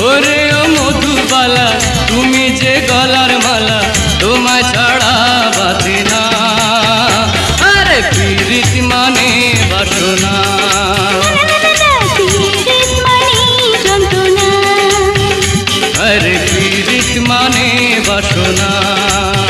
ওরে ও মধুবালা, তুমি যে গলার মালা, তোমায় ছাড়া বাঁধে না। আরে পীড়িত মানে বাসনা। আরে পীড়িত মানে বাসনা।